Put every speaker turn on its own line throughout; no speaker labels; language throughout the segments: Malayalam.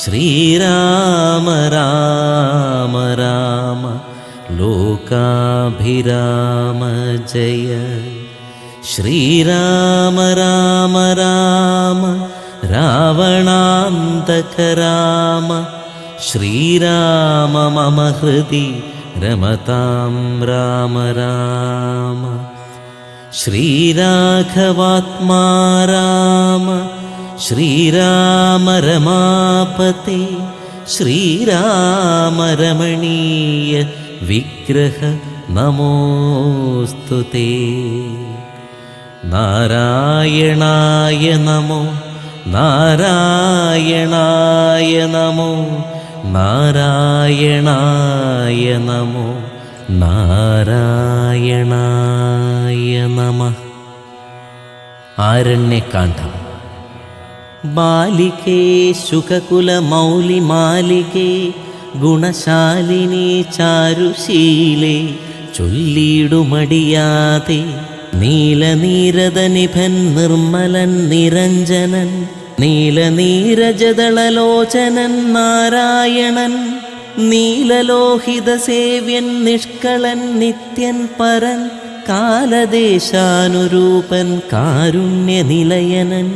श्रीराम राम राम लोकाभिराम जय। श्रीराम राम राम रावणान्तख राम श्रीराम मम हृदि रमतां राम राम। श्रीराघवात्मा राम ശ്രീരാമ ശ്രീരാമരമണീയ ശ്രീരാമ വിഗ്രഹ നമോസ്തു നാരായണായ നമോ നാരായണായ നമോ നാരായണായ നമോ നാരായണായ നമ. ആരണ്യകാന്ഡം. ബാലികേ ശുഖകുലമൗലി മാലികേ ഗുണശാലിനി ചാരുശീലേ ചൊല്ലിടുമടിയാതെ നീലനീരദനിഭൻ നിർമ്മലൻ നിരഞ്ജനൻ നീലനീരജദളലോചനൻ നാരായണൻ നീലലോഹിത സേവ്യൻ നിഷ്കളൻ നിത്യൻ പരൻ കാലദേശാനുരൂപൻ കാരുണ്യനിലയനൻ.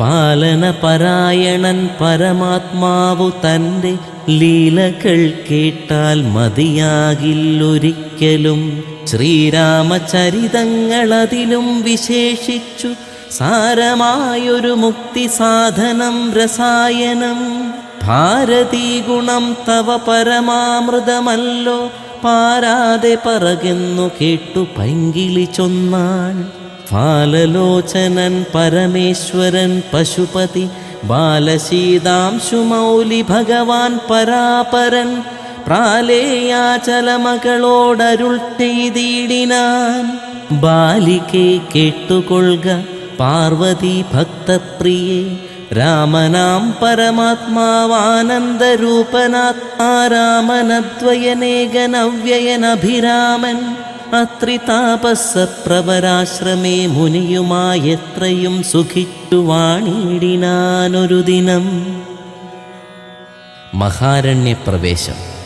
പാലനപരായണൻ പരമാത്മാവു തന്റെ ലീലകൾ കേട്ടാൽ മതിയാകില്ലൊരിക്കലും. ശ്രീരാമചരിതങ്ങളതിലും വിശേഷിച്ചു സാരമായൊരു മുക്തി സാധനം രസായനം. ഭാരതീ ഗുണം തവ പരമാമൃതമല്ലോ പാരാതെ പറകുന്നു കേട്ടു പൈങ്കിളി ചൊന്നാൾ. ഫാലലോചനൻ പരമേശ്വരൻ പശുപതി ബാലശീതാംശുമൗലി ഭഗവാൻ പരാപരൻ പ്രാലേയാചലമകളോടരുൾ ചെയ്തിടിനാൻ. ബാലികെ കേട്ടുകൊള്ളുക പാർവതി ഭക്തപ്രിയേ രാമനാം പരമാത്മാവാനന്ദരൂപനാത്മാരാമനദ്വയനേകനവ്യയനഭിരാമൻ അത്രിതാപസപ്രവരാശ്രമേ മുനിയുമായെത്രയും സുഖിച്ചു വാണിടിനാനൊരു ദിനം. മഹാരണ്യപ്രവേശം.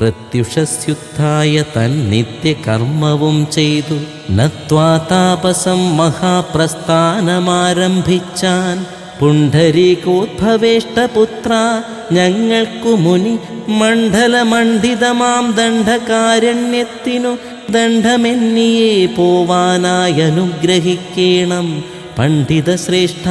പ്രത്യുഷസ്യുദ്ധായ തൻ നിത്യകർമ്മവും ചെയ്തു. നത്വാ താപസം മഹാപ്രസ്ഥാനമാരംഭിച്ചാൻ പുണ്ഡരീകോദ്ഭവേഷ്ടപുത്ര ഞങ്ങൾക്കു മുനി മണ്ഡലമണ്ഡിതമാം ദണ്ഡകാരണ്യത്തിനു ദണ്ഡമെന്നിയെ പോവാനായി അനുഗ്രഹിക്കേണം. പണ്ഡിതശ്രേഷ്ഠ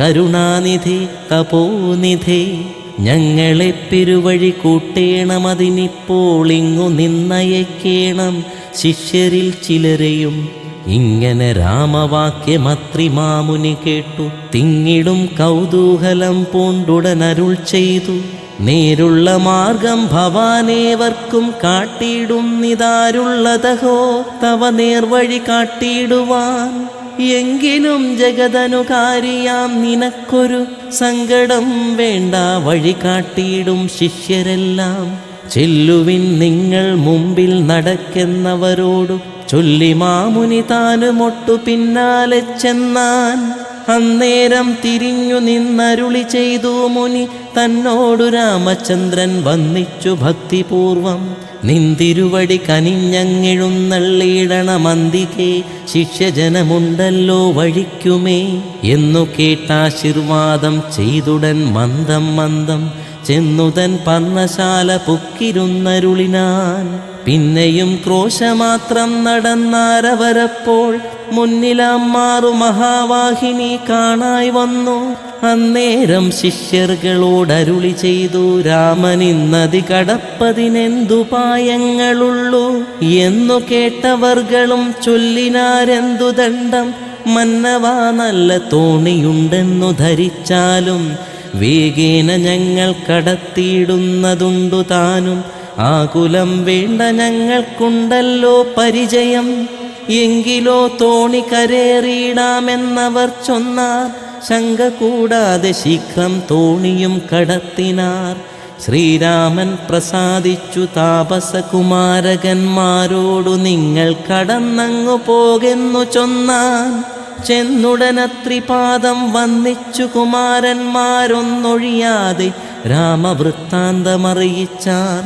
കരുണാനിധി തപോനിധി ഞങ്ങളെ പെരുവഴി കൂട്ടേണമതിനിപ്പോൾ ഇങ്ങു നിന്നയക്കേണം. ശിഷ്യരിൽ ചിലരെയും ഇങ്ങനെ രാമവാക്യമത്രിമാമുനി കേട്ടു. തിങ്ങിടും കൗതൂഹലം പൂണ്ടുടനരുൾ ചെയ്തു. നേരുള്ള മാർഗം ഭവാനേവർക്കും കാട്ടിയിടുന്നിതാരുള്ളതഹോ തവ നേർവഴി കാട്ടിയിടുവാൻ. എങ്കിലും ജഗതനുകാരിയാം നിനക്കൊരു സങ്കടം വേണ്ട. വഴി കാട്ടിയിടും ശിഷ്യരെല്ലാം. ചെല്ലുവിൻ നിങ്ങൾ മുമ്പിൽ നടക്കെന്നവരോടു ചൊല്ലി മാമുനി താനുമൊട്ടു പിന്നാലെ ചെന്നാൻ. അന്നേരം തിരിഞ്ഞു നിന്നരുളി ചെയ്തു മുനി. തന്നോടു രാമചന്ദ്രൻ വന്നിച്ചു ഭക്തിപൂർവം. നിന്തിരുവടി കനിഞ്ഞങ്ങിഴുന്നള്ളിയിടണമന്തികെ ശിഷ്യജനമുണ്ടല്ലോ വഴിക്കുമേ. എന്നു കേട്ടാശീർവാദം ചെയ്തുടൻ മന്ദം മന്ദം. ചെന്നുതൻ പന്നശാല പുക്കിരുന്നരുളിനാൻ. പിന്നെയും ക്രോശമാത്രം നടന്നാരവരപ്പോൾ മുന്നിലമ്മാറു മഹാവാഹിനി കാണായി വന്നു. അന്നേരം ശിഷ്യർകളോടരുളി ചെയ്തു രാമനിന്നതി കടപ്പതിനെന്തുപായങ്ങളുള്ളു എന്നു കേട്ടവർകളും ചൊല്ലിനാരെന്തു ദണ്ഡം? മന്നവാ നല്ല തോണിയുണ്ടെന്നു ധരിച്ചാലും വേഗേന ഞങ്ങൾ കടത്തിയിടുന്നതുണ്ടു താനും. ആ കുലം വേണ്ട ഞങ്ങൾക്കുണ്ടല്ലോ പരിചയം. എങ്കിലോ തോണി കരേറിയിടാമെന്നവർ ചൊന്നാർ. ശങ്ക കൂടാതെ ശീഘ്രം തോണിയും കടത്തിനാർ. ശ്രീരാമൻ പ്രസാദിച്ചു താപസകുമാരകന്മാരോടു നിങ്ങൾ കടന്നങ്ങു പോകെന്നു ചൊന്നാൻ. ചെന്നുടനത്രിപാദം വന്നിച്ചു കുമാരന്മാരൊന്നൊഴിയാതെ രാമവൃത്താന്തമറിയിച്ചാർ.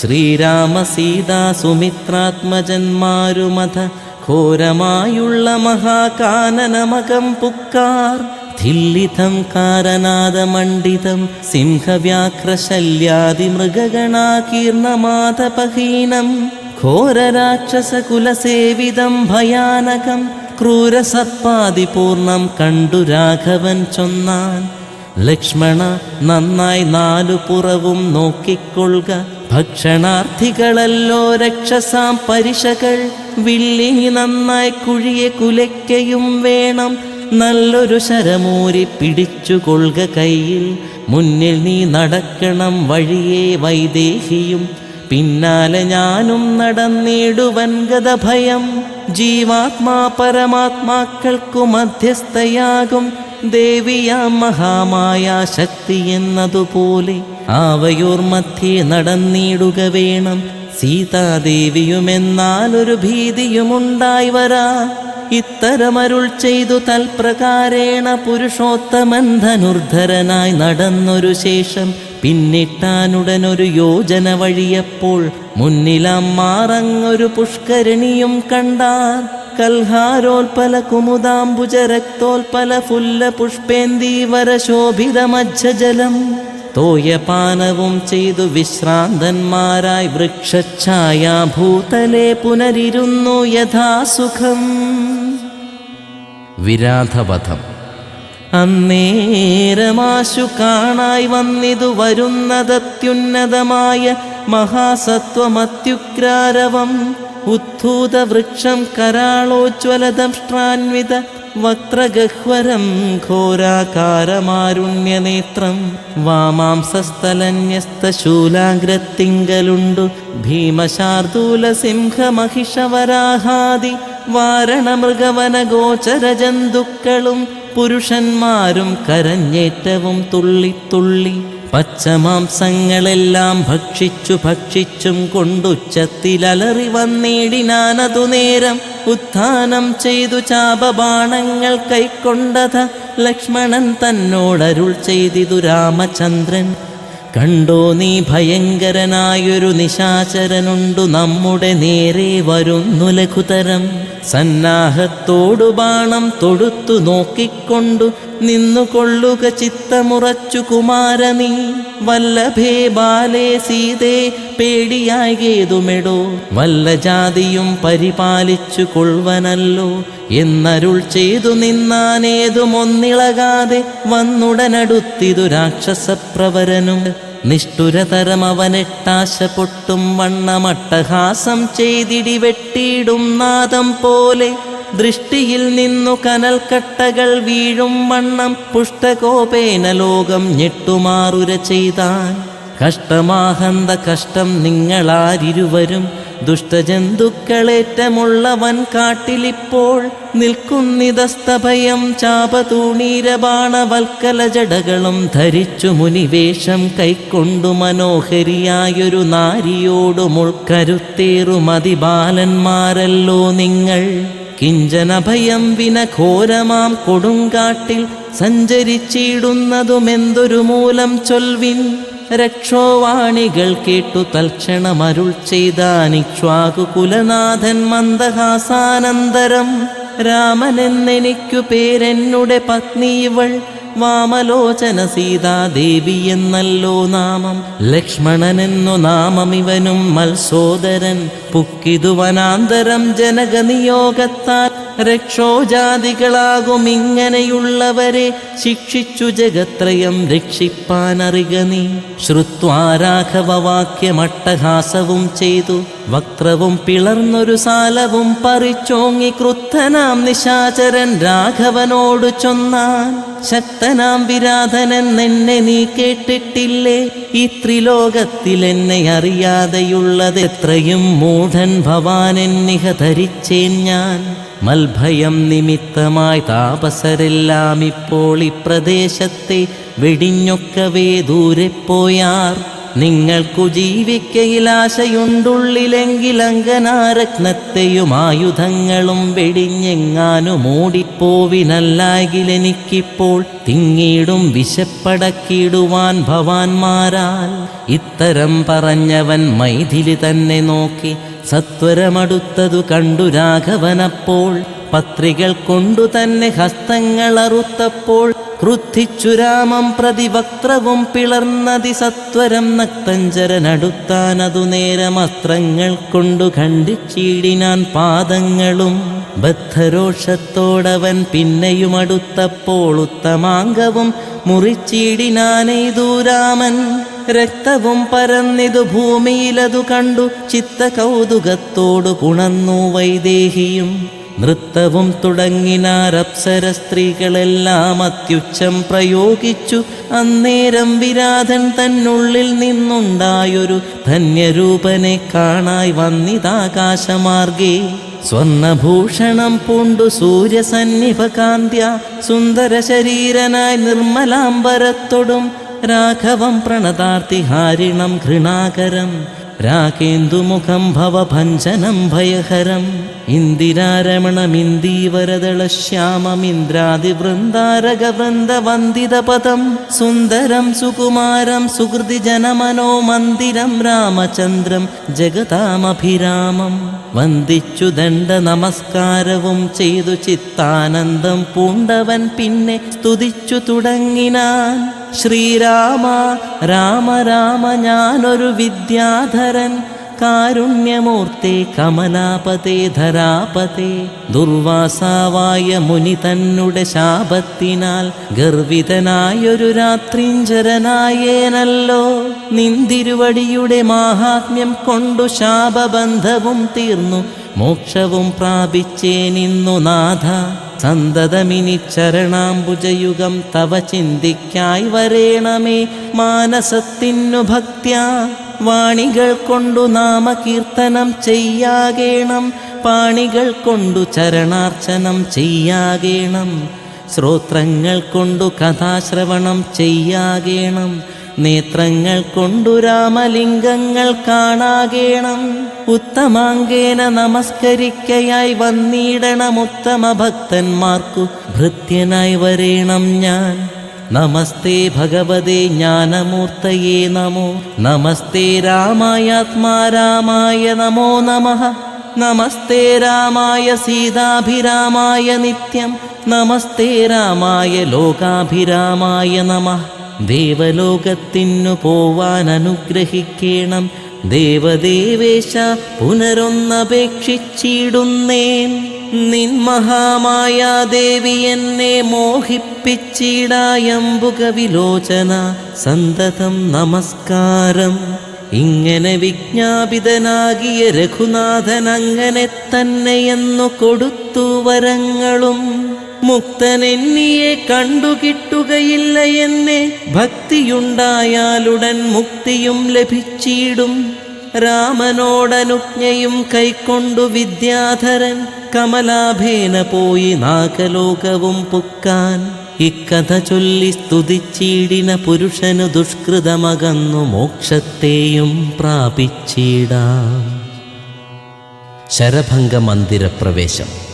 ശ്രീരാമ സീതാ സുമിത്രാത്മജന്മാരുമത ഘോരമായുള്ള മഹാകാനനമകം പുക്കാർ. ധില്ലിതം കാരനാദമണ്ഡിതം സിംഹവ്യാഘ്രശല്യാതിമൃഗഗണാകീർണമാതപഹീനം ഘോരരാക്ഷസകുലസേവിതം ഭയാനകം ക്രൂരസർപ്പാതിപൂർണം കണ്ടു രാഘവൻ ചൊന്നാൻ. ലക്ഷ്മണ നന്നായി നാലു പുറവും നോക്കിക്കൊള്ളുക. ഭക്ഷണാർത്ഥികളല്ലോ രക്ഷസാം പരിശകൾ. വില്ലിനി നന്നായി കുഴിയെ കുലയ്ക്കയും വേണം. നല്ലൊരു ശരമൂരി പിടിച്ചു കൊള്ളുക കയ്യിൽ. മുന്നിൽ നീ നടക്കണം വഴിയെ വൈദേഹിയും. പിന്നാലെ ഞാനും നടന്നിടുവൻ ഗതഭയം ജീവാത്മാ പരമാത്മാക്കൾക്കു മധ്യസ്ഥയാകും ദേവിയാ മഹാമായ ശക്തി എന്നതുപോലെ ആവയൂർ മധ്യേ നടന്നിടുക വേണം. സീതാദേവിയുമെന്നാൽ ഒരു ഭീതിയുമുണ്ടായി വരാ. ഇത്തരമരുൾ ചെയ്തു തൽപ്രകാരേണ പുരുഷോത്തമൻ ധനുർധരനായി നടന്നൊരു ശേഷം പിന്നിട്ടാനുടനൊരു യോജന വഴിയപ്പോൾ മുന്നിലാം മാറങ്ങൊരു പുഷ്കരണിയും കണ്ടാർ കൽഹാരോൽപല കുമുദാംബുജ രക്തോൽപല ഫുല്ല പുഷ്പേന്തീവര ശോഭിത മജ്ജലം തോയപാനവും ചെയ്തു വിശ്രാന്തന്മാരായി വൃക്ഷഛായാഭൂതലെ പുനരിരുന്നു യഥാസുഖം. വിരാധവധം. അന്നേരമാശു കാണായി വന്നിതു വരുന്നതത്യുന്നതമായ മഹാസത്വമത്യുഗ്രാരവം. ഉദ്ധൂത വൃക്ഷം കരാളോജ്വലദംഷ്ട്രാൻവിത വക്രഗഹ്വരം ഘോരാകാരമാരുണ്യനേത്രം. വാമാംസസ്ഥലന്യസ്തശൂലാഗ്രത്തിങ്കലുണ്ടു ഭീമശാർദൂല സിംഹമഹിഷവരാഹാദി വാരണമൃഗവന ഗോചര ജന്തുക്കളും പുരുഷന്മാരും കരഞ്ഞേറ്റവും തുള്ളിത്തുള്ളി പച്ചമാംസങ്ങളെല്ലാം ഭക്ഷിച്ചു ഭക്ഷിച്ചും കൊണ്ടുച്ചത്തിലലറി വന്നിടിനാനതു നേരം ഉത്ഥാനം ചെയ്തു ചാപബാണങ്ങൾ കൈക്കൊണ്ടത ലക്ഷ്മണൻ തന്നോടരുൾ ചെയ്തിതു രാമചന്ദ്രൻ. കണ്ടോ നീ ഭയങ്കരനായൊരു നിശാചരനുണ്ടു നമ്മുടെ നേരെ വരുന്നു ലഘുതരം. സന്നാഹത്തോടു ബാണം തൊടുത്തു നോക്കിക്കൊണ്ടു നിന്നുകൊള്ളുക ചിത്തമുറച്ചു കുമാരനീ വല്ലഭേ ബാലേ സീതേ പേടിയാകേതുമെടോ. വല്ല ജാതിയും പരിപാലിച്ചു കൊള്ളുവനല്ലോ. എന്നരുൾ ചെയ്തു നിന്നാനേതുമൊന്നിളകാതെ വന്നുടനടുത്തിതു രാക്ഷസപ്രവരനും. നിഷ്ഠുരതരം അവനെട്ടാശ പൊട്ടും വണ്ണമട്ടഹാസം ചെയ്തിടി വെട്ടിയിടും നാദം പോലെ. ദൃഷ്ടിയിൽ നിന്നു കനൽക്കട്ടകൾ വീഴും വണ്ണം പുഷ്ടകോപേന ലോകം ഞെട്ടുമാറുര ചെയ്താൻ. കഷ്ടമാഹന്ത കഷ്ടം നിങ്ങളാരിരുവരും ദുഷ്ടജന്തുക്കളേറ്റമുള്ളവൻ കാട്ടിലിപ്പോൾ നിൽക്കുന്നിതസ്തഭയം ചാപതൂണീരബാണവൽക്കല ജടകളും ധരിച്ചു മുനിവേഷം കൈക്കൊണ്ടു മനോഹരിയായൊരു നാരിയോടുമുൾക്കരുത്തേറുമതിബാലന്മാരല്ലോ നിങ്ങൾ. കിഞ്ചനഭയം വിന ഘോരമാം കൊടുങ്കാട്ടിൽ സഞ്ചരിച്ചിടുന്നതുമെന്തൊരു മൂലം ചൊൽവിൻ? രക്ഷോവാണികൾ കേട്ടു തൽക്ഷണമരുൾ ചെയ്താനിക്ഷ്വാകു കുലനാഥൻ മന്ദഹാസാനന്തരം. രാമനെന്നെനിക്കു പേരെന്നുടെ പത്നി ഇവൾ. വാമലോചന സീതാദേവി എന്നല്ലോ നാമം. ലക്ഷ്മണനെന്നു നാമം ഇവനും മത്സോദരൻ പുക്കിതു വനാന്തരം ജനകനിയോഗത്താൽ രക്ഷോജാതികളാകും ഇങ്ങനെയുള്ളവരെ ശിക്ഷിച്ചു ജഗത്രയം രക്ഷിപ്പാനറിക നീ. ശ്രുത്വാരാഘവവാക്യമട്ടഹാസവും ചെയ്തു. വക്രവും പിളർന്നൊരു സാലവും പറിച്ചോങ്ങി ക്രുദ്ധനാം നിശാചരൻ രാഘവനോട് ചൊന്നാൻ. ശക്തനാം വിരാധനെന്നെ നീ കേട്ടിട്ടില്ലേ? ഈ ത്രിലോകത്തിൽ എന്നെ അറിയാതെയുള്ളത് എത്രയും മൂഢൻ ഭവാനെന്നിഹ ധരിച്ചേൻ ഞാൻ. മൽഭയം നിമിത്തമായി താപസരെല്ലാം ഇപ്പോൾ ഈ പ്രദേശത്തെ വെടിഞ്ഞൊക്കവേ ദൂരെ പോയാർ നിങ്ങൾക്കു ജീവിക്കയിൽ ആശയുണ്ടുള്ളിലെങ്കിൽ അങ്കനാരത്നത്തെയും ആയുധങ്ങളും വെടിഞ്ഞെങ്ങാനും ഓടിപ്പോവിനല്ലായെങ്കിൽ തിങ്ങീടും വിശപ്പടക്കിടുവാൻ ഭവാൻമാരാൽ ഇത്തരം പറഞ്ഞവൻ മൈഥിലി തന്നെ നോക്കി സത്വരമടുത്തതു കണ്ടു രാഘവനപ്പോൾ. പത്രികൾ കൊണ്ടു തന്നെ ഹസ്തങ്ങൾ അറുത്തപ്പോൾ ക്രുദ്ധിച്ചു രാമം പ്രതിവക്ത്രവും പിളർന്നതി സത്വരം നക്തഞ്ചരനടുത്താനതു നേരം അസ്ത്രങ്ങൾ കൊണ്ടു ഖണ്ഡിച്ചീടിനാൻ പാദങ്ങളും ബദ്ധരോഷത്തോടവൻ പിന്നെയും അടുത്തപ്പോൾ ഉത്തമാംഗവും മുറിച്ചീടിനാനെയ്തു രാമൻ. രക്തവും പരന്നിതു ഭൂമിയിലതു കണ്ടു ചിത്ത കൗതുകത്തോടു പുണന്നു വൈദേഹിയും. നൃത്തവും തുടങ്ങിനാരപ്സര സ്ത്രീകളെല്ലാം അത്യുച്ഛം പ്രയോഗിച്ചു. അന്നേരം വിരാധൻ തന്നുള്ളിൽ നിന്നുണ്ടായൊരു ധന്യരൂപനെ കാണായി വന്നിതാകാശമാർഗേ. സ്വർണഭൂഷണം പൂണ്ടു സൂര്യസന്നിഭകാന്ത്യ സുന്ദര ശരീരനായി നിർമ്മലാംബരത്തൊടും രാഘവം പ്രണതാർത്തി ഹാരിണം ഘൃണാകരം രാകേന്ദുമുഖം ഭവഭഞ്ജനം ഭയഹരം. ഇന്ദിരാരമണമിന്ദീവരദളശ്യാമമിന്ദ്രാതിവൃന്ദാരകവൃന്ദവന്ദിതപദം സുന്ദരം സുകുമാരം സുഹൃതി മന്ദിരം രാമചന്ദ്രം ജഗതാമഭിരാമം. വന്ദിച്ചു ദണ്ഡ നമസ്കാരവും ചെയ്തു ചിത്താനന്ദം പൂണ്ടവൻ പിന്നെ സ്തുതിച്ചു തുടങ്ങിനാൻ. ശ്രീരാമ രാമ രാമ ഞാനൊരു വിദ്യാധരൻ കാരുണ്യമൂർത്തി കമലാപതേ ധരാപതേ ദുർവാസാവായ മുനി തന്നുടെ ശാപത്തിനാൽ ഗർവിതനായൊരു രാത്രിഞ്ചരനായേനല്ലോ. നിന്തിരുവടിയുടെ മാഹാത്മ്യം കൊണ്ടു ശാപബന്ധവും തീർന്നു. മോക്ഷവും പ്രാപിച്ചേ നിന്നു നാഥ. സന്തതമിനി ചരണാംബുജയുഗം തവ ചിന്തിക്കായി വരേണമേ മാനസത്തിനു ഭക്ത്യാ. വാണികൾ കൊണ്ടു നാമകീർത്തനം ചെയ്യാകേണം. പാണികൾ കൊണ്ടു ചരണാർച്ചനം ചെയ്യാകേണം. ശ്രോത്രങ്ങൾ കൊണ്ടു കഥാശ്രവണം ചെയ്യാകേണം. നേത്രങ്ങൾ കൊണ്ടു രാമലിംഗങ്ങൾ കാണാകേണം. ഉത്തമാങ്കേന നമസ്കരിക്കയായി വന്നിടണം ഉത്തമ ഭക്തന്മാർക്കു. ഭൃത്യനായി വരേണം ഞാൻ. നമസ്തേ ഭഗവതേ ജ്ഞാനമൂർത്തയേ നമോ. നമസ്തേ രാമായാത്മാ രാമായ നമോ നമ. നമസ്തേ രാമായ സീതാഭിരാമായ നിത്യം. നമസ്തേ രാമായ ലോകാഭിരാമായ നമഃ. ദേവലോകത്തിനു പോവാൻ അനുഗ്രഹിക്കണം. ദേവദേവേശ പുനരൊന്നപേക്ഷിച്ചിടുന്നേൻ. നിൻ മഹാമായ ദേവി എന്നെ മോഹിപ്പിച്ചിടായമ്പുക വിലോചന സന്തതം നമസ്കാരം. ഇങ്ങനെ വിജ്ഞാപിതനാകിയ രഘുനാഥൻ അങ്ങനെ തന്നെയെന്നു കൊടുത്തു വരങ്ങളും. മുക്തനെന്നിയെ കണ്ടുകിട്ടുകയില്ല എന്നെ ഭക്തിയുണ്ടായാലുടൻ മുക്തിയും ലഭിച്ചിടും. രാമനോടനുജ്ഞയും കൈക്കൊണ്ടു വിദ്യാധരൻ കമലാഭേന പോയി നാഗലോകവും പുക്കാൻ. ഇക്കഥ ചൊല്ലി സ്തുതിച്ചീടിന പുരുഷനു ദുഷ്കൃതമകന്നു മോക്ഷത്തെയും പ്രാപിച്ചിടാം. ശരഭംഗ മന്ദിരപ്രവേശം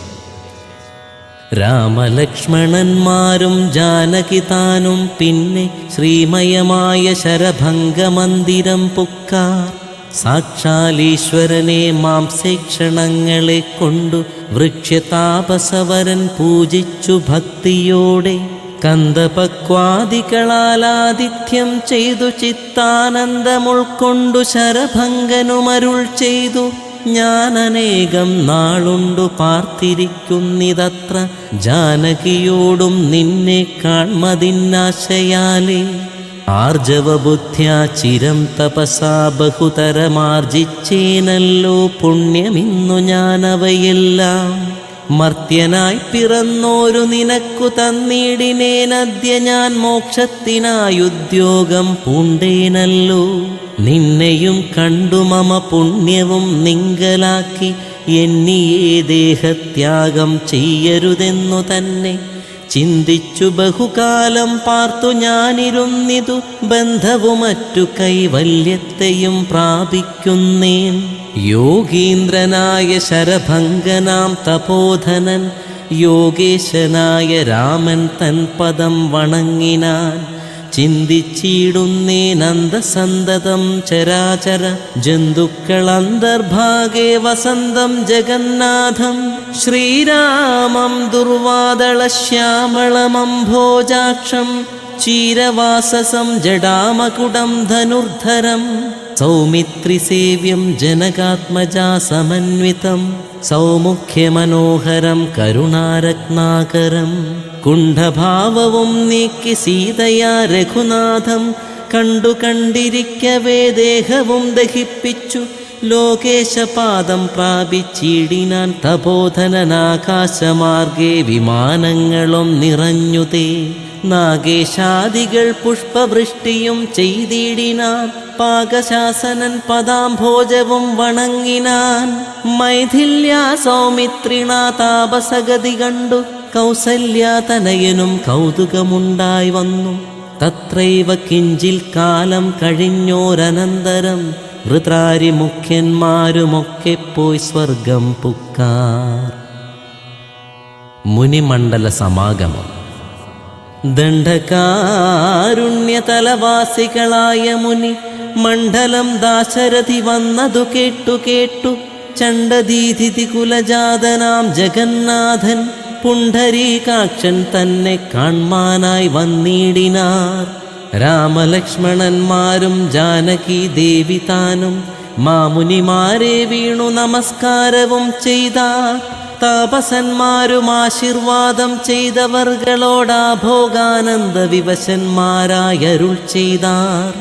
രാമലക്ഷ്മണന്മാരും ജാനകിതാനും പിന്നെ ശ്രീമയമായ ശരഭംഗമന്ദിരം പുക്കാർ. സാക്ഷാലീശ്വരനെ മാംസേക്ഷണങ്ങളെ കൊണ്ടു വൃക്ഷതാപസവരൻ പൂജിച്ചു ഭക്തിയോടെ. കന്ദപക്വാദികളാലാതിഥ്യം ചെയ്തു ചിത്താനന്ദമുൾക്കൊണ്ടു ശരഭംഗനുമരുൾ ചെയ്തു. ഞാനനേകം നാളുണ്ടു പാർത്തിരിക്കുന്നിതത്ര ജാനകിയോടും നിന്നെ കാൺമതിന്നാശയാലേ. ആർജവബുദ്ധ്യാ ചിരം തപസാ ബഹുതരമാർജിച്ചേനല്ലോ പുണ്യമിന്നു ഞാനവയെല്ലാം. മർത്യനായി പിറന്നോരു നിനക്കു തന്നിടിനേനദ്യ ഞാൻ മോക്ഷത്തിനായുദ്യോഗം പൂണ്ടേനല്ലോ. നിന്നെയും കണ്ടു മമ പുണ്യവും നിങ്കലാക്കി എന്നിയേ ദേഹത്യാഗം ചെയ്യരുതെന്നു തന്നെ ചിന്തിച്ചു ബഹുകാലം പാർത്തു ഞാനിരുന്നിതു ബന്ധവും മറ്റു കൈവല്യത്തെയും പ്രാപിക്കുന്നേൻ. യോഗീന്ദ്രനായ ശരഭംഗനാം തപോധനൻ യോഗേശനായ രാമൻ തൻ പദം വണങ്ങിനാൻ. ചിന്തിച്ചിടുന്നേനന്ദസന്തതം ചരാചര ജന്തുക്കളന്തർഭാഗേ വസന്തം ജഗന്നാഥം. ശ്രീരാമം ദുർവാദളശ്യാമളമംഭോജാക്ഷം ചീരവാസസം ജഡാമകുടം ധനുർധരം. സൗമിത്രിസേവ്യം ജനകാത്മജാ സമന്വിതം സൗമുഖ്യമനോഹരം കരുണാരത്നാകരം. കുണ്ഠഭാവവും നീക്കി സീതയാ രഘുനാഥം കണ്ടു കണ്ടിരിക്കവേ ദേഹവും ദഹിപ്പിച്ചു. ലോകേശപാദം പ്രാപിച്ചിടിനാൻ തപോധനനാകാശമാർഗേ വിമാനങ്ങളും നിറഞ്ഞുതേ നാഗേശാദികൾ പുഷ്പവൃഷ്ടിയും ചെയ്തിടിനാൻ പാകശാസനൻ പദാംഭോജവും വണങ്ങിനാൻ. മൈഥില്യ സൗമിത്രിണ താപസഗതി കണ്ടു കൗസല്യാതനയനും കൗതുകമുണ്ടായി വന്നു. തത്രൈവ കിഞ്ചിൽ കാലം കഴിഞ്ഞോരനന്തരം ഋതാരി മുഖ്യന്മാരുമൊക്കെ പോയി സ്വർഗം പുക്കാർ. മുനിമണ്ഡല സമാഗമം. ദണ്ഡകാരുണ്യതലവാസികളായ മുനി മണ്ഡലം ദാശരഥി വന്നതു കേട്ടു കേട്ടു ചണ്ഡദീതിഥി കുലജാതനാം ജഗന്നാഥൻ പുണ്ഡരീകാക്ഷൻ തന്നെ കാൺമാനായി വന്നിടിനാർ. രാമലക്ഷ്മണന്മാരും ജാനകി ദേവി താനും മാമുനിമാരെ വീണു നമസ്കാരവും ചെയ്ത താപസന്മാരും ആശീർവാദം ചെയ്തവർകളോടാ ഭോഗാനന്ദ വിവശന്മാരായരുൾ ചെയ്താർ.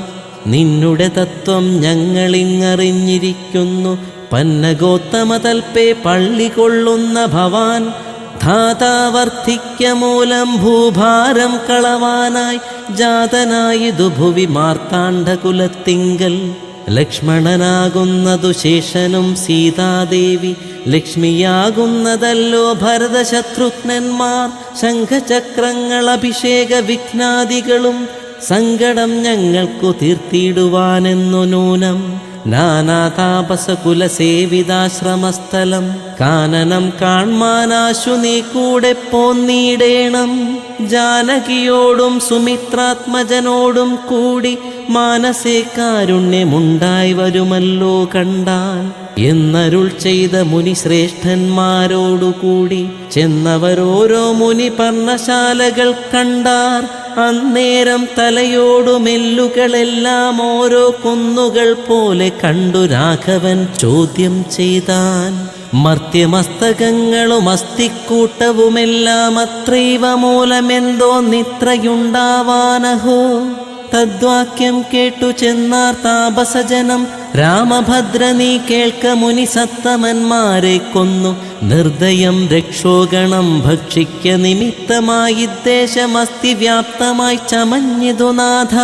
നിന്നുടെ തത്വം ഞങ്ങളിങ്ങറിഞ്ഞിരിക്കുന്നു. പന്നഗോത്തമതൽപ്പേ പള്ളി കൊള്ളുന്ന ഭവാൻ ധാതാവർദ്ധിക്ക മൂലം ഭൂഭാരം കളവാനായി ജാതനായിതു ഭുവി മാർത്താണ്ഡകുലത്തിങ്കൽ. ലക്ഷ്മണനാകുന്നതു ശേഷനും സീതാദേവി. ലക്ഷ്മിയാകുന്നതല്ലോ ഭരതശത്രുഘ്നന്മാർ. ശംഖചക്രങ്ങൾ അഭിഷേക വിഘ്നാദികളും സങ്കടം ഞങ്ങൾക്കു തീർത്തിയിടുവാനെന്നു നൂനം. നാനാതാപസകുലസേവിതാശ്രമസ്ഥലം കാനനം കാൺമാനാശു നീ കൂടെ പോന്നീടേണം. ജാനകിയോടും സുമിത്രാത്മജനോടും കൂടി മാനസേ കാരുണ്യമുണ്ടായി വരുമല്ലോ കണ്ടാൽ എന്നരുൾ ചെയ്ത മുനി ശ്രേഷ്ഠന്മാരോടുകൂടി ചെന്നവരോരോ മുനി പർണശാലകൾ കണ്ടാർ. അന്നേരം തലയോടുമെല്ലുകളെല്ലാം ഓരോ കുന്നുകൾ പോലെ കണ്ടു രാഘവൻ ചോദ്യം ചെയ്താൻ. മർത്യമസ്തകങ്ങളും അസ്ഥിക്കൂട്ടവുമെല്ലാം അത്രൈവ മൂലമെന്തോ നിത്രയുണ്ടാവാനഹോ. തദ്വാക്യം കേട്ടു ചെന്നാർ താപസജനം രാമഭദ്ര നീ കേൾക്ക മുനി സത്തമന്മാരെ കൊന്നു. നിർദ്ദയം രക്ഷോഗണം ഭക്ഷിക്ക നിമിത്തമായി ദേശമസ്തി വ്യാപ്തമായി ചമഞ്ഞിതു നാഥ.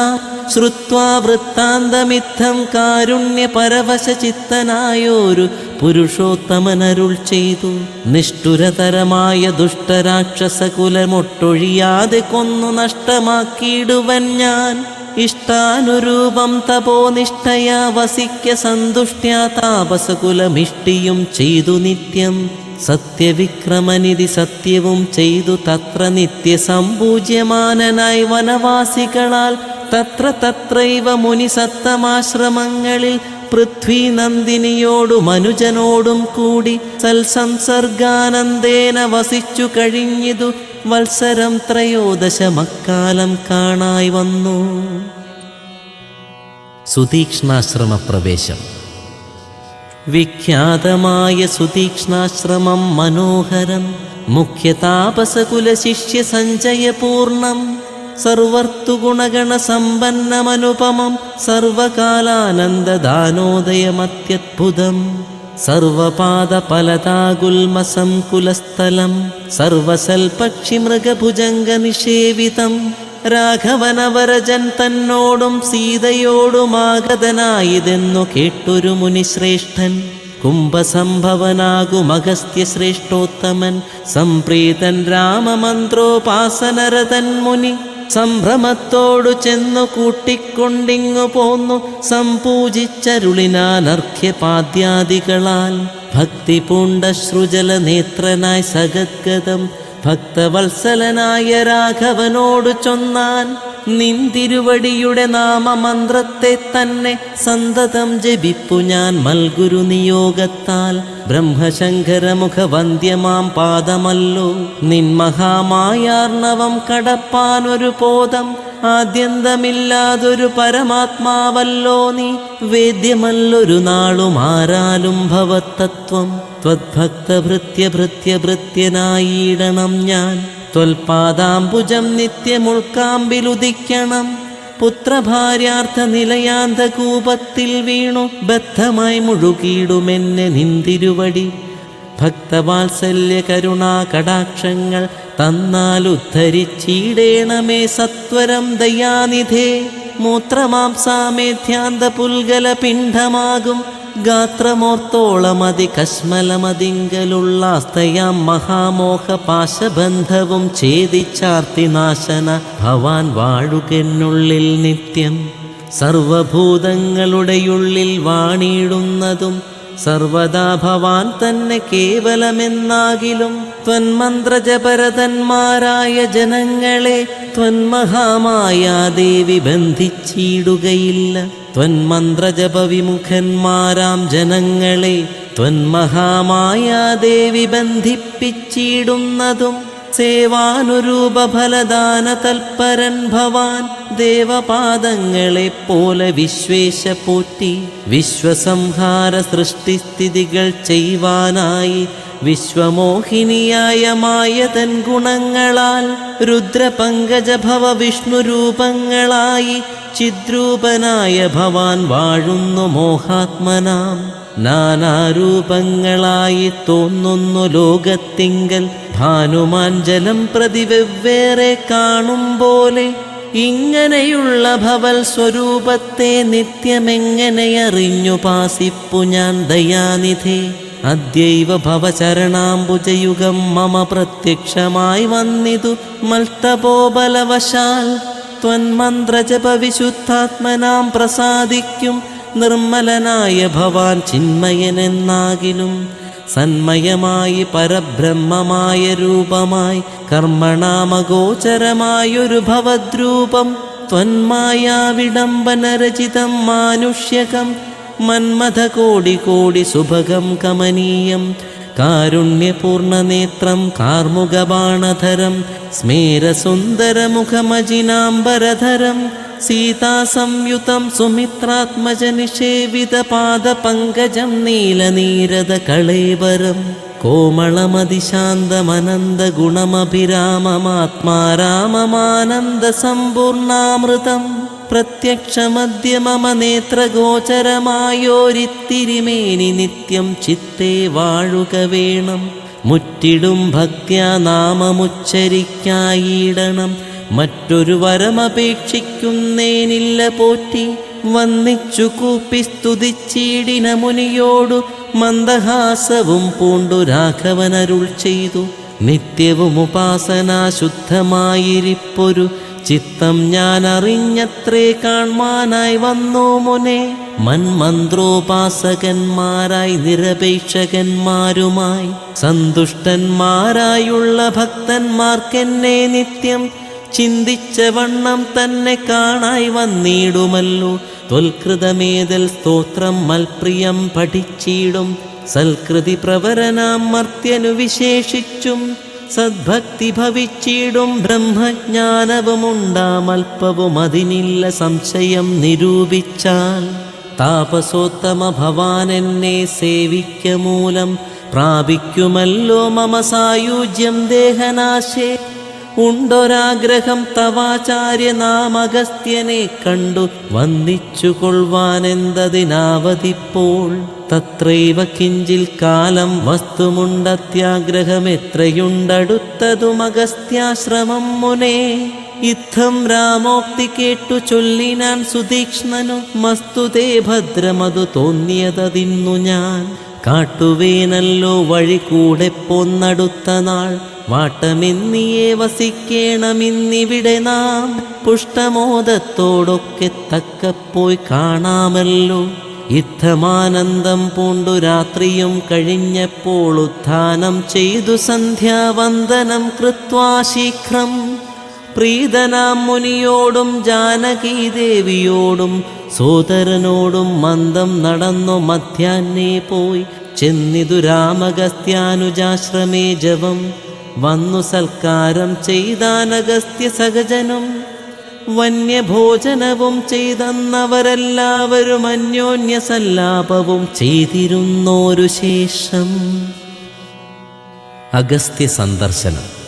ശ്രുത്വാ വൃത്താന്തമിത്തം കാരുണ്യപരവശചിത്തനായോരു പരവശ ചിത്തനായോരു പുരുഷോത്തമനരുൾ ചെയ്തു. നിഷ്ഠുരതരമായ ദുഷ്ടരാക്ഷസകുലമൊട്ടൊഴിയാതെ കൊന്നു നഷ്ടമാക്കിയിടുവൻ ഞാൻ. ഇഷ്ടാനുരൂപം തപോനിഷ്ഠയാ വസിക്ക സന്തുഷ്ട്യാ താപസകുലമിഷ്ടിയും ചെയ്തു നിത്യം. സത്യവിക്രമനിധി സത്യവും ചെയ്തു തത്ര നിത്യസമ്പൂജ്യമാനനായി വനവാസികളാൽ തത്ര തത്രൈവ മുനിസത്തമാശ്രമങ്ങളിൽ പൃഥ്വി നന്ദിനിയോടും മനുജനോടും കൂടി സൽസംസർഗാനന്ദേന വസിച്ചു കഴിഞ്ഞിതു വത്സരം ത്രയോദശമക്കാലം കാണായി വന്നു. സുതീക്ഷ്ണാശ്രമ പ്രവേശം വിഖ്യാതമായ സുതീക്ഷ്ണാശ്രമം മനോഹരം. മുഖ്യതാപസകുലശിഷ്യ സഞ്ചയപൂർണം സർവകാലാനന്ദദാനോദയമത്യത്ഭുതം സമ്പന്നമനുപമം സർവപാദഫലതാകുൽമസംകുലസ്ഥലം സർവസൽപക്ഷിമൃഗഭുജംഗനിഷേവിതം രാഘവനവരജൻ തന്നോടും സീതയോടുമാഗതനായിതെന്നു കേട്ടൊരു മുനിശ്രേഷ്ഠൻ. കുംഭസംഭവനാകുമഗസ്ത്യ ശ്രേഷ്ഠോത്തമൻ സംപ്രീതൻ രാമമന്ത്രോപാസനരതൻ മുനി. സംഭ്രമത്തോടു ചെന്നു കൂട്ടിക്കൊണ്ടിങ്ങു പോന്നു. സംപൂജിച്ചരുളിനാനർഘ്യപാദ്യാദികളാൽ ഭക്തി പൂണ്ട ശ്രുജല നേത്രനായി സഗദ്ഗതം. ഭക്തവത്സലനായ രാഘവനോടു ചൊന്നാൻ. നിന്തിരുവടിയുടെ നാമമന്ത്രത്തെ തന്നെ സന്തതം ജപിപ്പു ഞാൻ മൽഗുരു നിയോഗത്താൽ. ബ്രഹ്മശങ്കരമുഖ വന്ദ്യമാം പാദമല്ലോ. നിൻ മഹാമായാർണവം കടപ്പാൻ ഒരു ബോധം. ആദ്യന്തമില്ലാതൊരു പരമാത്മാവല്ലോ നീ. വേദ്യമല്ലൊരു നാളും ആരാലും ഭവത്തത്വം ത്വദ്ഭക്തഭൃത്യഭൃത്യഭൃത്യനായിടണം ഞാൻ. ത്വൽപാദാംബുജം നിത്യമുൾക്കാമ്പിലുദിക്കണം. പുത്രഭാര്യാർത്ഥ നിലയാന്തകൂപത്തിൽ വീണു. ബദ്ധമായി മുഴുകിയിടുമെന്നെ നിന്തിരുവടി. ഭക്തവാത്സല്യ കരുണാ കടാക്ഷങ്ങൾ തന്നാലുദ്ധരിച്ചീടേണമേ സത്വരം ദയാനിധേ. മൂത്രമാംസാമേധ്യാന്ത പുൽഗല പിണ്ഡമാകും ഗാത്രമോർത്തോളമതി കശ്മലമതിങ്കലുള്ളാസ്തയാം മഹാമോഹ പാശബന്ധവും ഛേദിച്ചാർത്തി നാശന ഭവാൻ വാഴുകെന്നുള്ളിൽ നിത്യം സർവഭൂതങ്ങളുടെയുള്ളിൽ വാണിയിടുന്നതും സർവദാ ഭവാൻ തന്നെ കേവലമെന്നാകിലും ത്വന്മന്ത്രജപരതന്മാരായ ജനങ്ങളെ ത്വന്മഹാമായ ദേവി ബന്ധിച്ചിടുകയില്ല. ത്വന്മന്ത്രജപവിമുഖന്മാരാം ജനങ്ങളെ ത്വന്മഹാമായ ദേവി ബന്ധിപ്പിച്ചിടുന്നതും സേവാനുരൂപഫലദാന തൽപരൻ ഭവാൻ ദേവപാദങ്ങളെ പോലെ വിശ്വേശ പോറ്റി വിശ്വസംഹാര സൃഷ്ടിസ്ഥിതികൾ ചെയ്യുവാനായി വിശ്വമോഹിനിയായ മായതൻ ഗുണങ്ങളാൽ രുദ്രപങ്കജഭവ വിഷ്ണുരൂപങ്ങളായി ചിദ്രൂപനായ ഭവാൻ വാഴുന്നു മോഹാത്മനാം. നാനാരൂപങ്ങളായി തോന്നുന്നു ലോകത്തിങ്കൽ. ഭാനുമാൻ ജലം പ്രതി വെവ്വേറെ കാണും പോലെ ഇങ്ങനെയുള്ള ഭവൽ സ്വരൂപത്തെ നിത്യമെങ്ങനെയറിഞ്ഞു പാസിപ്പു ഞാൻ ദയാനിധേ. അദ്യൈവ ഭവചരണാംബുജയുഗം മമ പ്രത്യക്ഷമായി വന്നിതു മൽത്തപോബലവശാൽ. ത്വന്മന്ത്രജപവിശുദ്ധാത്മനാം പ്രസാദിക്കും നിർമ്മലനായ ഭവാൻ ചിന്മയനെന്നാകിലും. സന്മയമായി പരബ്രഹ്മമായ രൂപമായി കർമ്മണാമഗോചരമായൊരു ഭവദ്രൂപം. ത്വന്മായാവിഡംബനരചിതം മാനുഷ്യകം മന്മഥ കോടി കോടി സുഭഗം കമനീയം. കാരുണ്യപൂർണനേത്രം കാർമുകബാണധരം സ്മേരസുന്ദരമുഖമജിനാംബരധരം സീതാസംയുതം സുമിത്രാത്മജനിഷേവിതപാദപങ്കജം നീലനീരദ കളേവരം കോമളമതിശാന്തമനന്ദഗുണമഭിരാമമാത്മാരാമമാനന്ദ സമ്പൂർണാമൃതം പ്രത്യക്ഷമദ്യ മമ നേത്രഗോചരമായോരിത്തിരിമേനി നിത്യം ചിത്തേ വാഴുക വേണം. മുറ്റിടും ഭക്ത്യാ നാമമുച്ചരിക്കായിടണം. മറ്റൊരു വരമപേക്ഷിക്കുന്നേനില്ല പോറ്റി. വന്നിച്ചു കൂപ്പി സ്തുതിച്ചീടിന മുനിയോടു മന്ദഹാസവും പൂണ്ടു രാഘവനരുൾ ചെയ്തു. നിത്യവും ഉപാസനാ ശുദ്ധമായിരിപ്പൊരു ചിത്തം ഞാൻ അറിഞ്ഞത്രേ കാൺമാനായി വന്നു മുനെ. മന്മന്ത്രോപാസകന്മാരായി നിരപേക്ഷകന്മാരുമായി. സന്തുഷ്ടന്മാരായുള്ള ഭക്തന്മാർക്കെന്നെ നിത്യം ചിന്തിച്ച വണ്ണം തന്നെ കാണായി വന്നിടുമല്ലോ. തൊൽകൃതമേതൽ സ്തോത്രം മൽപ്രിയം പഠിച്ചിടും. സൽകൃതി പ്രവരനാം മർത്യനു വിശേഷിച്ചും സദ്ഭക്തി ഭവിച്ചിടും ബ്രഹ്മജ്ഞാനവുമുണ്ടാം അല്പവും അതിനില്ല സംശയം നിരൂപിച്ചാൽ. താപസോത്തമ ഭവാൻ എന്നെ സേവിക്ക മൂലം പ്രാപിക്കുമല്ലോ മമ സായുജ്യം ദേഹനാശേ. ഉണ്ടൊരാഗ്രഹം തവാചാര്യ നാം അഗസ്ത്യനെ കണ്ടു. വന്ദിച്ചു കൊള്ളുവാനെന്തതിനാവതിപ്പോൾ തത്രൈവ കിഞ്ചിൽ കാലം വസ്തുമുണ്ടത്യാഗ്രഹം എത്രയുണ്ടടുത്തതും അഗസ്ത്യാശ്രമം മുനേ. ഇത്തം രാമോക്തി കേട്ടു ചൊല്ലിനാൻ സുതീക്ഷ്ണനു. മസ്തുതേ ഭദ്രമതു തോന്നിയതതിന്നു ഞാൻ. കാട്ടുവേനല്ലോ വഴി കൂടെ പോന്നടുത്ത നാൾ വാട്ടമെന്നിയെ വസിക്കണമെന്നിവിടെ നാം പുഷ്ടമോദത്തോടൊക്കെ തക്കപ്പോയി കാണാമല്ലോ. യുദ്ധമാനന്ദം പൂണ്ടു രാത്രിയും കഴിഞ്ഞപ്പോൾ ഉത്ഥാനം ചെയ്തു സന്ധ്യാവന്ദനം കൃത്വാ ശീഘ്രം. പ്രീതനാം മുനിയോടും ജാനകീദേവിയോടും സോദരനോടും മന്ദം നടന്നു മധ്യാന്നേ പോയി. ചെന്നിതു രാമഗസ്ത്യാനുജാശ്രമേ ജവം വന്നു സൽക്കാരം ചെയ്താനഗസ്ത്യ സഹജനും. വന്യഭോജനവും ചെയ്തെന്നവരെല്ലാവരും അന്യോന്യ സല്ലാപവും ചെയ്തിരുന്നോരു ശേഷം. അഗസ്ത്യ സന്ദർശനം.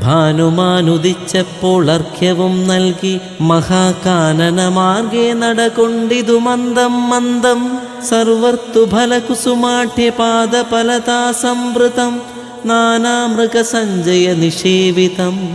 ഭാനുമാനുദിച്ചപ്പോൾ അർഘ്യവും നൽകി മഹാകാനനമാർഗേ നടകൊണ്ടിതു മന്ദം മന്ദം. സർവർത്തുഫലകുസുമാഠ്യപാദഫലതാ സംവൃതം നാനാമൃഗസഞ്ജയ നിഷേവിതം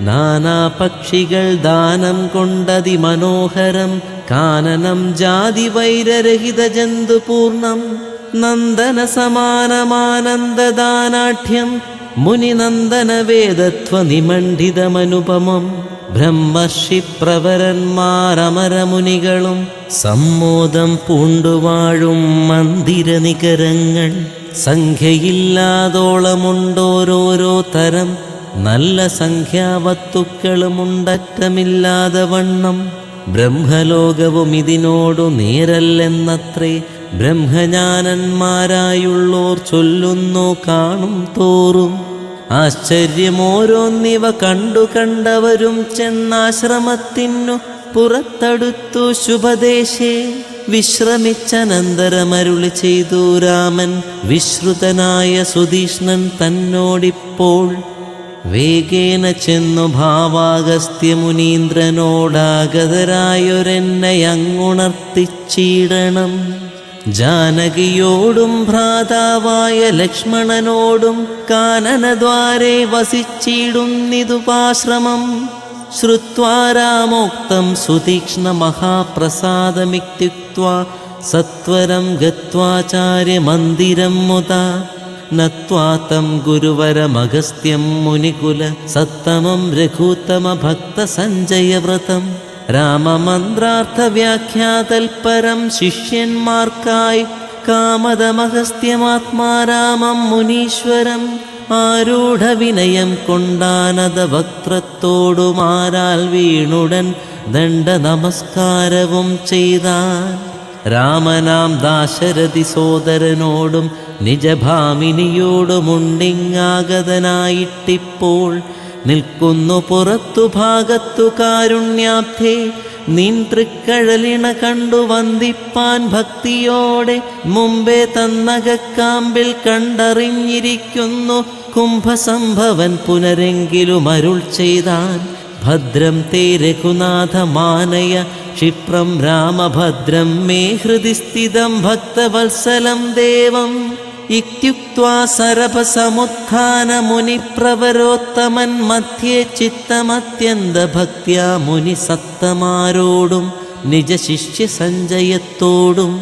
നാനാപക്ഷികൾ ദാനം കൊണ്ടതിമനോഹരം. കാനനം ജാതി വൈരരഹിത ജന്തുപൂർണം നന്ദന സമാനമാനന്ദദാനാഠ്യം മുനിനന്ദനവേദത്വനിമണ്ഡിതമനുപമം ബ്രഹ്മർഷി പ്രവരന്മാരമരമുനികളും സമ്മോദം പൂണ്ടുവാഴും മന്ദിരനികരങ്ങൾ. സംഖ്യയില്ലാതോളമുണ്ടോരോരോ തരം. നല്ല സംഖ്യാവത്തുക്കളുമുണ്ടറ്റമില്ലാതെ വണ്ണം ബ്രഹ്മലോകവും ഇതിനോടു നേരല്ലെന്നത്രേ. ബ്രഹ്മജ്ഞാനന്മാരായുള്ളോർ ചൊല്ലുന്നു കാണും തോറും. ആശ്ചര്യമോരോന്നിവ കണ്ടു കണ്ടവരും ചെന്നാശ്രമത്തിനു പുറത്തടുത്തു ശുഭദേശേ. വിശ്രമിച്ചനന്തരമരുളി ചെയ്തു രാമൻ. വിശ്രുതനായ സുധീഷ്ണൻ തന്നോടിപ്പോൾ വേഗേന ചെന്നു ഭാവാഗസ്ത്യമുനീന്ദ്രനോടാഗതരായൊരെന്നെ അങ്ങുണർത്തിച്ചീടണം. ജാനകിയോടും ഭ്രാതാവായ ലക്ഷ്മണനോടും കാനനദ്വാരെ വസിച്ചിടുന്നിതുപാശ്രമം ശ്രുത്വാ രാമോക്തം സുതീക്ഷ്ണ മഹാപ്രസാദമിത്യുക്വാ സത്വരം ഗത്വാചാര്യമന്ദിരം മുത നം ഗുരുവരമഗസ്ത്യം മുനികുല സത്തമം രഘൂത്തമ ഭക്ത സഞ്ജയവ്രതം രാമമന്ത്രാർത്ഥവ്യാഖ്യാതൽപരം ശിഷ്യന്മാർക്കായി കാമതമഗസ്ത്യമാത്മാരാമം മുനീശ്വരം ആരൂഢവിനയം കൊണ്ടാനത വക്ത്രത്തോടുമാരാൽ വീണുടൻ ദണ്ഡ നമസ്കാരവും ചെയ്താൽ രാമനാം ദാശരഥി സോദരനോടും നിജഭാമിനിയോടുമുണ്ടിങ്ങാഗതനായിട്ടിപ്പോൾ നിൽക്കുന്നു പുറത്തു ഭാഗത്തു കാരുണ്യാബ്ധേ നിൻ തൃക്കഴലിണ കണ്ടു വന്ദിപ്പാൻ ഭക്തിയോടെ മുമ്പേ തന്നകക്കാമ്പിൽ കണ്ടറിഞ്ഞിരിക്കുന്നു കുംഭസംഭവൻ പുനരെങ്കിലും അരുൾ ചെയ്താൻ ഭദ്രം തേ രഘുനാഥമാനയ ക്ഷിപ്രം രാമഭദ്രം മേ ഹൃദി സ്ഥിതം ഭക്തവത്സലം ദേവം. ഇത്യുക്വാ സരഭസമുത്ഥാനമുനിപ്രവരോത്തമൻ മധ്യേ ചിത്തമത്യന്ത മുനിസത്തമാരോടും നിജശിഷ്യസഞ്ജയത്തോടും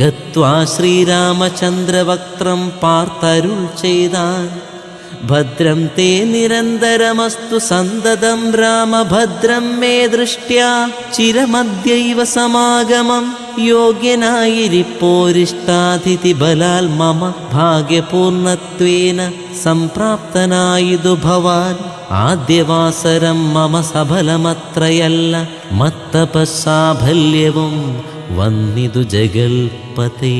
ഗത്വാ ശ്രീരാമചന്ദ്രവക്ത്രം പാർത്തരുൾ ചെയ്താൻ. ഭദ്രം തേ നിരന്തരമസ്തു സന്തതം രാമഭദ്രം മേ ദൃഷ്ട്യാ ചിരമദ്യൈവ സമാഗമം. യോഗ്യനായിരിപ്പോരിഷ്ടാതിഥി ബലാൽ മമ ഭാഗ്യപൂർണത്വേന സംപ്രാപ്തനായിതു ഭവാൻ. ആദ്യവാസരം മമ സഫലമത്രയല്ല മത്തപസാഫല്യവും വന്നിതു ജഗൽപതേ.